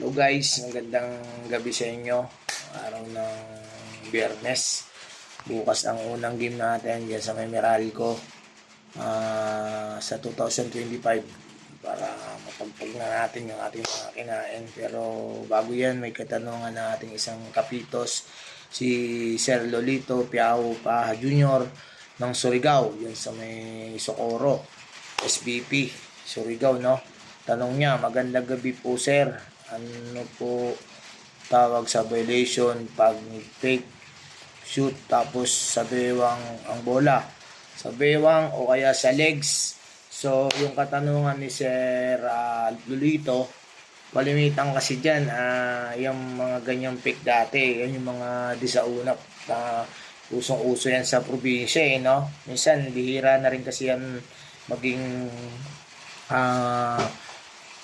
Hello guys, magandang gabi sa inyo. Araw ng biyernes. Bukas ang unang game natin dyan sa may Meralco ah, sa 2025 para mapagpag na natin yung ating mga kinain. Pero bago yan, may katanungan na ating isang kapitos si Sir Lolito Piao Paha Jr. ng Surigao, yan sa may Socorro, SBP, Surigao, no? Tanong niya, magandang gabi po sir. Ano po tawag sa violation pag fake shoot tapos sa bewang ang bola? Sa bewang o kaya sa legs? So, yung katanungan ni Sir uh, Lulito, palimitan kasi dyan, ah, yung mga ganyang pick dati, yan yung mga di na usong-uso yan sa probinsya eh, no? Minsan, bihira na rin kasi yan maging ah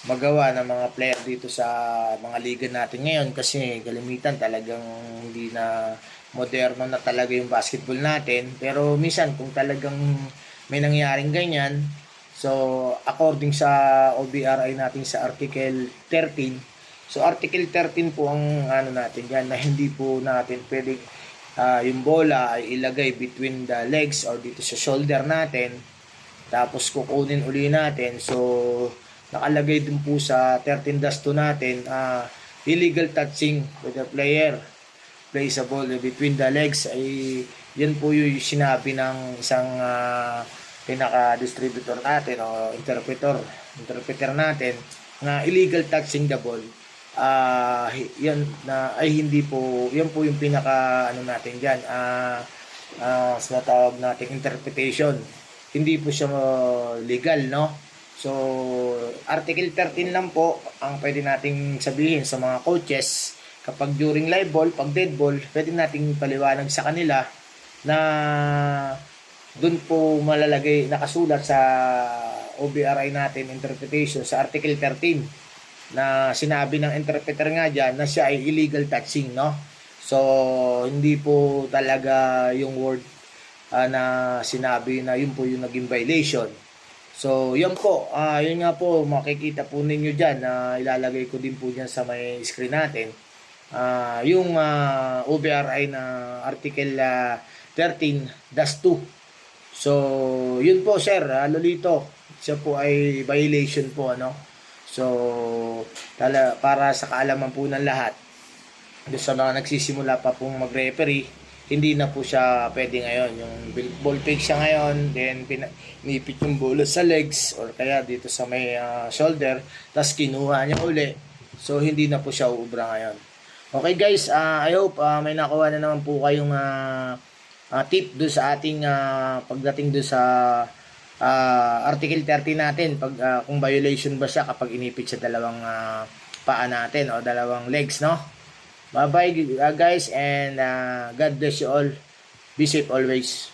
magawa ng mga player dito sa mga liga natin ngayon kasi kalimitan talagang hindi na moderno na talaga yung basketball natin pero minsan kung talagang may nangyaring ganyan so according sa OBRI natin sa article 13 so article 13 po ang ano natin yan na hindi po natin pwedeng ah, yung bola ay ilagay between the legs or dito sa shoulder natin tapos kukunin uli natin. So, nakalagay din po sa 13 dash 2 natin, ah, illegal touching with the player plays a ball between the legs ay yan po yung sinabi ng isang ah, pinaka-distributor natin o interpreter, interpreter natin na illegal touching the ball. Ah, hi- yan na ay hindi po, yan po yung pinaka ano natin diyan. Ah, ah, sa tawag nating interpretation hindi po siya uh, legal, no? So, Article 13 lang po ang pwede nating sabihin sa mga coaches kapag during live ball, pag dead ball, pwede nating paliwanag sa kanila na doon po malalagay, nakasulat sa OBRI natin interpretation sa Article 13 na sinabi ng interpreter nga dyan na siya ay illegal touching, no? So, hindi po talaga yung word ah, na sinabi na yun po yung naging violation. So, yun po. ah yun nga po, makikita po ninyo dyan na ilalagay ko din po dyan sa may screen natin. Ah yung ah, OBRI na Article ah, 13-2. So, yun po sir, ah, Lolito. Siya po ay violation po, ano. So, tala, para sa kaalaman po ng lahat, doon sa mga nagsisimula pa pong mag-referee, hindi na po siya pwede ngayon. Yung ball fake siya ngayon, then pina- nipit yung bola sa legs or kaya dito sa may ah, shoulder, tapos kinuha niya uli. So, hindi na po siya uubra ngayon. Okay guys, ah, I hope ah, may nakuha na naman po kayong ah, ah, tip doon sa ating ah, pagdating doon sa ah, Article 30 natin pag ah, kung violation ba siya kapag inipit sa dalawang ah, paa natin o dalawang legs no bye bye guys and ah, God bless you all. Be safe always